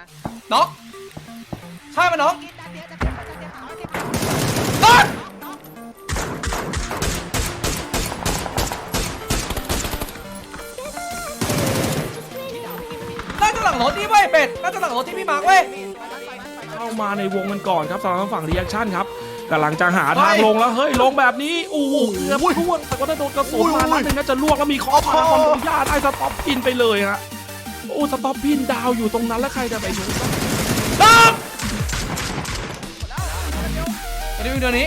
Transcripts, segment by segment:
มาน็อกใช่มันน็อกกินจานเดียวจานเดียวจานเดียวเอาไว้เก็บน็อกน็อกน่าจะหลังรถนี่เว้ยเป็ดน่าจะหลังรถที่พี่มาร์คเว้ย เข้ามาในวงมันก่อนครับสำหรับทางฝั่งรีแอคชั่นครับกำลังจะหาทางลงแล้ว เฮ้ย ลงแบบนี้โอ้โหเกือบท่วนแต่ก็ได้โดนกระสุนมานัดหนึงน่าจะลวกแล้วมีเคอมาแล้วคอนโดย่าได้สต็อปพินไปเลยฮะ โอ้สต็อปพินดาวอยู่ตรงนั้นแล้วใครจะไปรู้น็อกเดี๋ยวเดี๋ยวนี้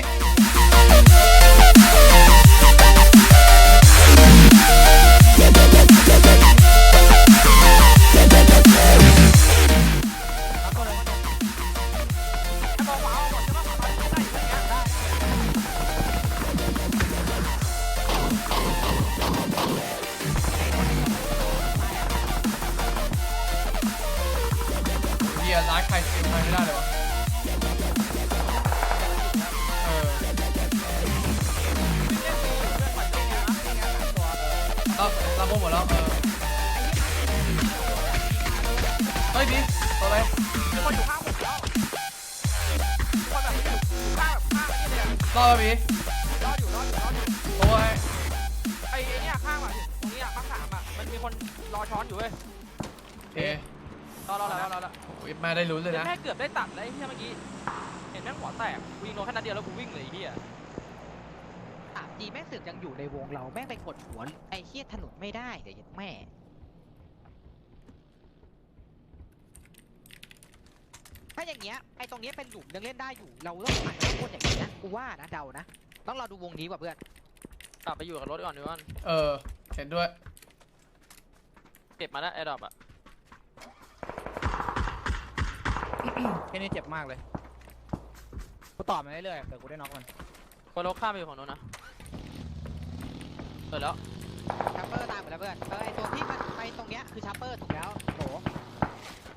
เราเราโมหมดแล้วเออเฮ้ยดิตัวอะไรมีคนอยู่ข้างผมแล้วมีคนแบบอยู่ข้างแบบข้างไอ้นี่เลยอะรอดไหมพี่รอดอยู่รอดอยู่รอดอยู่โอ้ยไอ้ไอ้เนี่ยข้างอะตรงนี้อะข้างสามอะมันมีคนรอช้อนอยู่เว้ยเอ๊ะรอรอรอรอรอรอโอ้ยแม่ได้ลุ้นเลยนะแม่เกือบได้ตัดแล้วไอ้เหี้ยเมื่อกี้เห็นแม่งหัวแตกวิ่งลงแค่นัดเดียวแล้วกูวิ่งเลยไอ้เหี้ย สามจีแม่งสึกยังอยู่ในวงเราแม่งไปกดหัวไอ้เฮียถนนไม่ได้เดี๋ยวแม่ถ้าอย่างเงี้ยไอ้ตรงเนี้ยเป็นหลุมยังเล่นได้อยู่ เราต้องผ่านข้างบนอย่างนี้นะกูว่านะเดานะต้องรอดูวงนี้ว่ะเพื่อนกลับไปอยู่กับรถก่อนดีกว่าเออเห็นด้วย เก็บมาแล้วแอร์ดรอปอะแค่นี้เจ็บมากเลย กูต่อมาเรื่อยๆเดี๋ยวกูได้น็อกมันคนรถข้ามไปอยู่ฝั่งนู้นนะเปิ ดแล้วชัปเปอร์ตามหมดแล้วเพื่อนเออไอ้ตัวที่มันไปตรงเนี้ยคือชัปเปอร์ถูกแล้วโห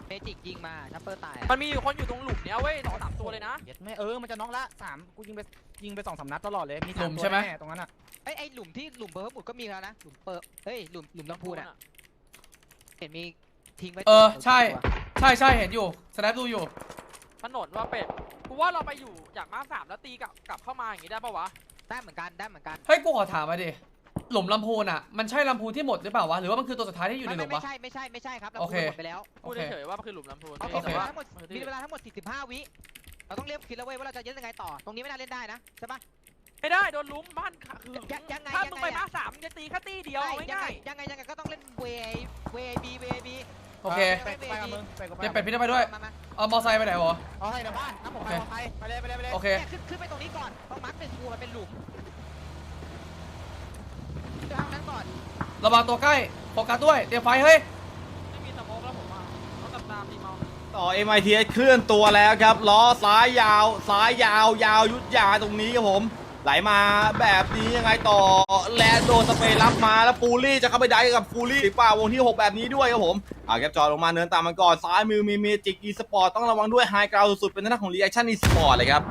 เมจิกยิงมาชัปเปอร์ตายอะมันมีอยู่คนอยู่ตรงหลุมเนี้ยเว้ยสองสามตัวเลยนะ เย็ดไม่เออมันจะน็อกละสามกูยิงไปยิงไปสองสามนัดตลอดเลยมีหลุสามมตัวใช่ไหม แน่ๆตรงนั้นอะเอ้ยไอ้หลุมที่หลุมเบอร์หมุดก็มีแล้วนะหลุมเปิร์เฮ้ยหลุมหลุมลำพูนอะเห็นมีทิ้งไว้เออตัวใช่ตัวใช่ใช่เห็นอยู่สแนปดูอยู่ ถนนว่าเป็ดกูว่าเราไปอยู่จากมาสามแล้วตีกลับกลับเข้ามาอย่างงี้ได้ปะวะได้เหมือนกันได้เหมือนกัน เฮ้ยกูขอถามมาดิ หลุมลำพูนอะ มันใช่ลำพูนที่หมดหรือเปล่าวะ หรือว่ามันคือตัวสุดท้ายที่อยู่ในไม่หลุไม่มไม่วะใช่ไม่ใช่ไม่ใช่ครับเราโอเคพูดหมดไปแล้วโอพูดเคเฉยๆว่ามันคือหลุมลำพูนโอเคโอเคเวลาทั้งหมดมันคือที่มีเวลาทั้งหมด 45 วิเราต้องเรียกคิดแล้วเว้ยว่าเราจะเล่นยังไงต่อ ตรงนี้ไม่น่าเล่นได้นะใช่ปะ ไม่ได้โดนลุ้มบ้านค่ะคือยังยังไงถ้ายังมึงไงไปอะมาสามมึงจะตีแค่ตีเดียวเอายังไงง่ายยังไงยังไงก็ต้องเล่นเวเวบีเวบีโอเคไปกูไปกับมึงไปกูไปเดี๋ยวกับเป็ดมึงพี่ได้ไปด้วย มามาเอามอไซค์ไปไหนวะ เอาให้ในบ้านน้ำผมไปโอเคเอาไปไปเลยไปเลยไปเลยโอเค เนี่ยขึ้นขึ้นไปตรงนี้ก่อนตรงมาร์คหนึ่งกูมันเป็นหลุมขึ้นทางนั้น ก่อนระวังตัวใกล้โฟกัสด้วยเตรียมไฟเฮ้ยไม่มีสโมกแล้วผมอะต้องตามตามดีเมาต่อ MITS เคลื่อนตัวแล้วครับล้อซ้ายยาวซ้ายยาวยาวยุดยาตรงนี้ครับผมไหลมาแบบนี้ยังไงต่อและโดนสเปรย์รับมาแล้วฟูลี่จะเข้าไปได้กับฟูลี่หรือเปล่าวงที่ 6 แบบนี้ด้วยครับผมเอาครับจอลงมาเนินตามมันก่อนซ้ายมือมีเมจิกอีสปอร์ตต้องระวังด้วยไฮกราวสุดๆเป็นหน้านของรีแอคชั่นอีสปอร์ตเลยครับ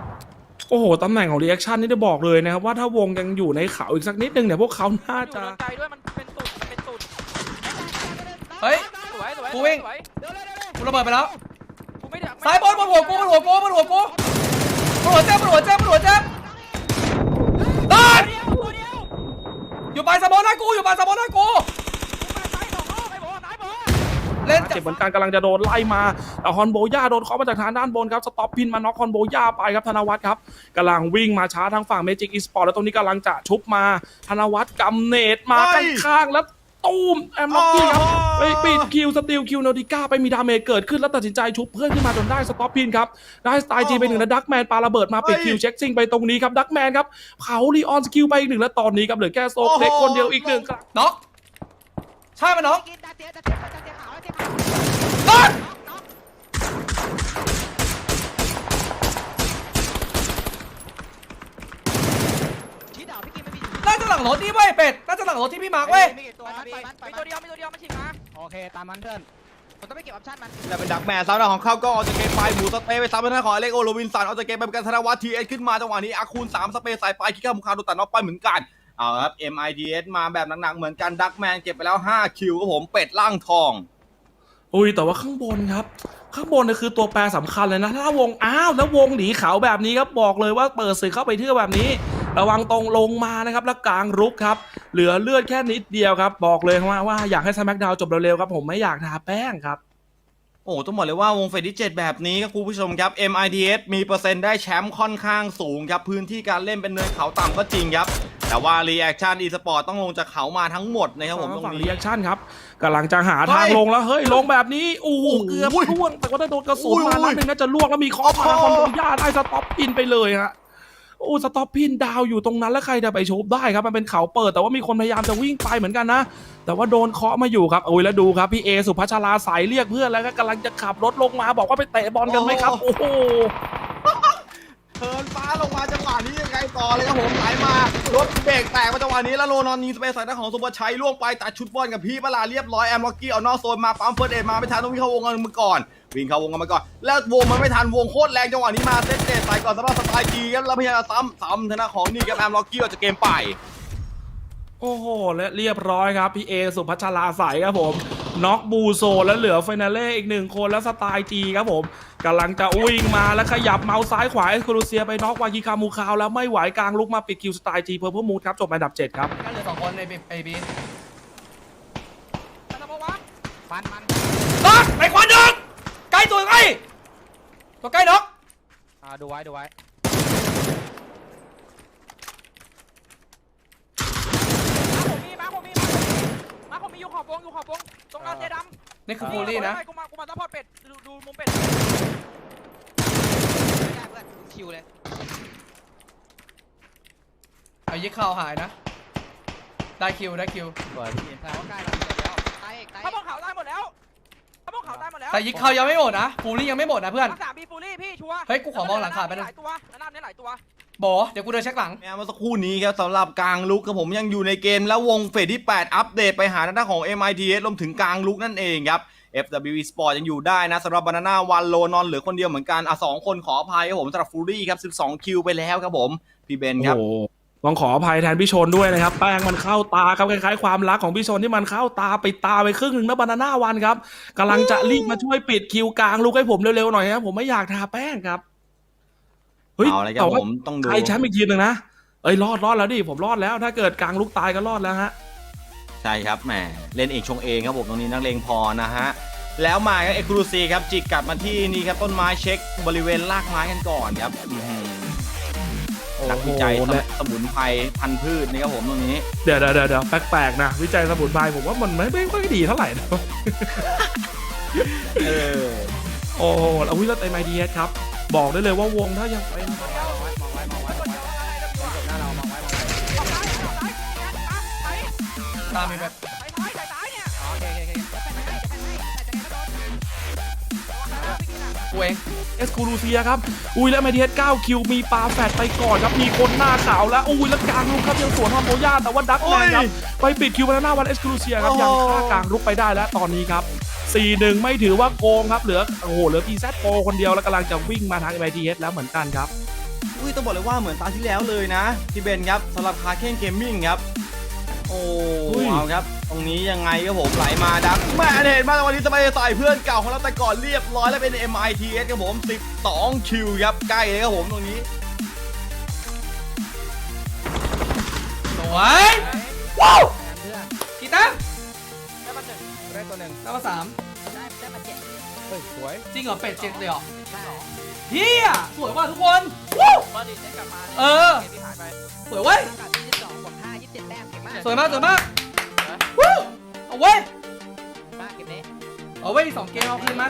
โอ้โหตำแหน่งของรีแอคชั่นนี่ได้บอกเลยนะครับว่าถ้าวงยังอยู่ในเขาอีกสักนิดนึงเนี่ยพวกเขาน่าอยู่จะโดนใจด้วยมันเป็นตุ่นมันเป็นตุ่นเฮ้ย สวยสวยกูวิ่งสวยกูระเบิดไปแล้วกูไม่ได้ซ้ายบนบนหัวกูบนหัวกูบนหัวกูบนหัวเจ็บบนหัวเจ็บ จ็บเหมือนกันกำลังจะโดนไล่มาแต่ฮอนโบย่าโดนเคาะมาจากทางด้านบนครับสต็อปพินมาน็อกฮอนโบย่าไปครับธนวัฒน์ครับกำลังวิ่งมาช้าทางฝั่งเมจิกอีสปอร์ตแล้วตรงนี้กำลังจะชุบมาธนวัฒน์กำเนตมาเฮ้ยข้างๆแล้วตูมแอมล็อกกี้ครับโอ้โหไปปิดคิวสติลคิวโนดิก้าไปมีดาเมจเกิดขึ้นแล้วตัดสินใจชุบเพื่อนขึ้นมาจนได้สต็อปพินครับ ได้สไตล์จีไปหนึ่งแล้วดักแมนปาระเบิดมาปิดคิวเช็คซิงไปตรงนี้ครับดักแมนครับเผาลีออนสกิลไปอีกหนึ่งแล้วตอนนี้ครับเหลือแค่โซเล็กคนเดียวอีกหนึ่งครับน็อกใช่มันน็อก ชี้ดาวพี่กินไม่มีอยู่น่าจะหลังรถนี่เว้ยเป็ด น่าจะหลังรถที่พี่มาร์คเว้ย มีกี่ตัวปล่อยนะมันพี่ปล่อยมันปล่อยมีมันตัวเดียวมีตัวเดียวมาฉีกมาโอเค ตามมันเพื่อนผมต้องไปเก็บออปชั่นมันและเป็นดักแมนซ้ำหน้าของเขาก็ออกจากเกมไปหมูสเปรย์ไปซ้ำหน้าของอเล็กโอโรวินสันออกจากเกมไปเป็นการธนวัฒน์ทีเอสขึ้นมาจังหวะนี้อาคูณ3สเปรย์สายไปคิกข้ามคาโดนตัดน็อกไปเหมือนกันเอาครับ MITS มาแบบหนักๆเหมือนกันดักแมนเก็บไปแล้ว 5 คิวครับผมเป็ดล่างทอง อุ้ยแต่ว่าข้างบนครับ ข้างบนเนี่ยคือตัวแปรสำคัญเลยนะ ถ้าวงอ้าวแล้ววงหนีเขาแบบนี้ครับบอกเลยว่าเปิดศึกเข้าไปเที่ยวแบบนี้ ระวังตรงลงมานะครับแล้วกลางรุกครับ เหลือเลือดแค่นิดเดียวครับ บอกเลยว่าว่าอยากให้สมักดาวจบเร็วๆครับ ผมไม่อยากทาแป้งครับ โอ้ต้องบอกเลยว่าวงเฟรดที่ 7 แบบนี้ครับคุณผู้ชมครับ MIDS มีเปอร์เซ็นต์ได้แชมป์ค่อนข้างสูงครับ พื้นที่การเล่นเป็นเนินเขาต่ำก็จริงครับ แต่ว่า Reaction eSport ต้องลงจากเขามาทั้งหมดนะครับผมตรงฝั่งนี้รีแอคชั่นครับกำลังจะหาทางเฮ้ยลงแล้ว เฮ้ย ลงแบบนี้โอ้โหโอ้โหเกือบร่วงแต่ว่าถ้าโดนกระสุนอุ้ยมานัดหนึงน่าจะล่วงแล้วมีเคอมาโอ้คอนโหโดย่าได้สต็อปพินไปเลยฮะ โอ้สต็อปพินดาวอยู่ตรงนั้นแล้วใครจะไปชบได้ครับมันเป็นเขาเปิด แต่ว่ามีคนพยายามจะวิ่งไปเหมือนกันนะ แต่ว่าโดนเคาะมาอยู่ครับโอ้ยแล้วดูครับพี่เอสุพัชราสายเรียกเพื่อนแล้วก็กำลังจะขับรถลงมาบอกว่าไปเตะบอลกันไหมครับ โอ้โหเทิร์นฟ้าลงมาจังหวะนี้ยังไงต่อเลยครับผมไหลมา รถเบรกแตกมาจังหวะนี้แล้วโรนอนนีสเปซใส่หน้าของสุภชัยล่วงไปตัดชุดบอลกับพี่ปลาเรียบร้อยแอมล็อกกี้เอานอกโซนมาปั๊มเฟิร์สเอมาไม่ทันต้องวิ่งเข้าวงกันมาก่อนวิ่งเข้าวงกันมาก่อน แล้ววงมันไม่ทันวงโคตรแรงจังหวะนี้มาเซตเตะใส่ก่อนสำหรับสไตล์จีครับแล้วพยายามซ้ำซ้ำทางด้าของนี่ครับแอมล็อกกี้ออกจากเกมไปโอ้โหและเรียบร้อยครับพี่เอสุพัชราใสครับผม น็อกบูโซแล้วเหลือไฟนาเล่อีกหนึ่งคนแล้วสไตล์จีครับผมกำลังจะวิ่งมาแล้วขยับเมาส์ซ้ายขวาเอสโคลูเซียไปน็อกวากิคามูคาวแล้วไม่ไหวกลางลุกมาปิดคิวสไตล์จีเพิ่มเพิ่มมูดครับจบอันดับ 7 ครับก็เหลือสองคนในไอบีแต่ละบอกว่ามันมันน็อกไปควันดึกใกล้ตัวใกล้ตัวใกล้น็อกอ่าดูไว้ดูไว้มาผมมีมาผมมีมาผมมีอยู่ขอบวงอยู่ขอบวง ตรงนั้นเจดำนี่คือฟูลี่นะ กูมากูมาซัพพอร์ตเป็ดดูดูมุมเป็ดไม่ได้เพื่อนคิวเลยเอายิกเข้าหายนะ ได้คิวได้คิวสวยพี่แต่ว่าใกล้แล้วเดี๋ยวตายเอกตายถ้าบนเขาตายหมดแล้วถ้าบนเขาตายหมดแล้วแต่ยิกเข้ายังไม่หมดนะฟูลี่ยังไม่หมดนะเพื่อนรักษาบีฟูลี่พี่ชัวร์เฮ้ยกูขอมองหลังขาดไปหน่อย หลายตัวระนาบนี้หลายตัว โบเดี๋ยวกูเดินเช็คหลังแม้เมื่อสักครู่นี้ครับสำหรับกลางลุกครับผมยังอยู่ในเกมแล้ววงเฟสที่ 8 อัปเดตไปหาทางด้านของ MITS รวมถึงกลางลุกนั่นเองครับ FWE Sport ยังอยู่ได้นะสำหรับบานาน่าวันโลนอนเหลือคนเดียวเหมือนกันอะสองคนขออภัยครับผมสำหรับฟูรี่ครับ 12 คิวไปแล้วครับผม พี่เบนครับ โอ้โหต้องขออภัยแทนพี่ชนด้วยนะครับ แป้งมันเข้าตาครับคล้ายๆความรักของพี่ชนที่มันเข้าตาไปตาไปครึ่งหนึ่งนะบานาน่าวันครับกำลังจะรีบมาช่วยปิดคิวกลางลุกให้ผมเร็วๆหน่อยครับผมไม่อยากทาแป้งครับ เฮ้ยเอาเลยครัแต่บว่าผมต้องดูใครแชมป์อีกทีหนึ่งนะเอ้ยรอดรอดแล้วดิผมรอดแล้วถ้าเกิดกลางลุกตายก็รอดแล้วฮะใช่ครับแหมเล่นเองชงเองครับผมตรงนี้นักเลงพอนะฮะแล้วมาครับเอ็กซ์คลูซีครับจิกกลับมาที่นี่ครับต้นไม้เช็คบริเวณรากไม้กันก่อนครับอื้อหือนักวิจัยโอ้โหสมุนไพรพันธุ์พืชนี่ครับผมตรงนี้เดี๋ยวเดี๋ยวเดี๋ยวเดี๋ยวแปลกๆนะวิจัยสมุนไพรผมว่ามันไม่ไม่ค่อยดีเท่าไหร่นะเออโอ้โหแล้ววิลเลตไอดีเอสครับ บอกได้เลยว่าวงถ้ายังเป็นมองไว้มองไว้มองไว้มองไว้หน้าเรามองไว้มองไว้ออกซ้ายออกซ้ายไปตามมีแบบไปซ้ายไปซ้ายเนี่ยโอเคโอเคโอเคกูเองเอสคูลูเซียครับ อุ้ยแล้วไมเดียส9คิว มีปลาแฟดไปก่อนครับ มีคนหน้าขาวแล้ว อุ้ยแล้วกลางลุกครับยังสวนฮอนโบย่าแต่ว่าดักแมนครับ ไปปิดคิวบานาน่าวันเอสคูลูเซียครับยังฆ่ากลางลุกไปได้แล้วตอนนี้ครับ 4-1 ไม่ถือว่าโกงครับเหลือโอ้โหเหลือพีแซโปคนเดียวแล้วกำลังจะวิ่งมาทาง m i t s แล้วเหมือนกันครับอุ้ยต้องบอกเลยว่าเหมือนตาที่แล้วเลยนะพี่เบนครับสำหรับคาเคนเกมมิ่งครับโอ้อเอาครับ ตรงนี้ยังไงครับผมไหลมาดักแม่เห็นมาวันนี้จะไปใส่เพื่อนเก่าของเราแต่ก่อนเรียบร้อยแล้วเป็น MITS ครับผม 12 คิวครับใกล้เลยครับผมตรงนี้สวยว้าวกีต้า ได้ตัวหนึ่งได้มาสามได้ได้มาเจ็ดเฮ้ยสวย จริงเหรอเป็ดเจ็ดเลยเหรอใช่เฮียสวยว่ะทุกคนวู้บอดี้เซ็ตกลับมาเออเกมที่หายไปสวยเว้ยกับ22บวก5 27แต้มเก่งมากสวยมากสวยมากวู้เอาเว้ยมากเกมนี้เอาเว้ยสองเกมเอาคืนมา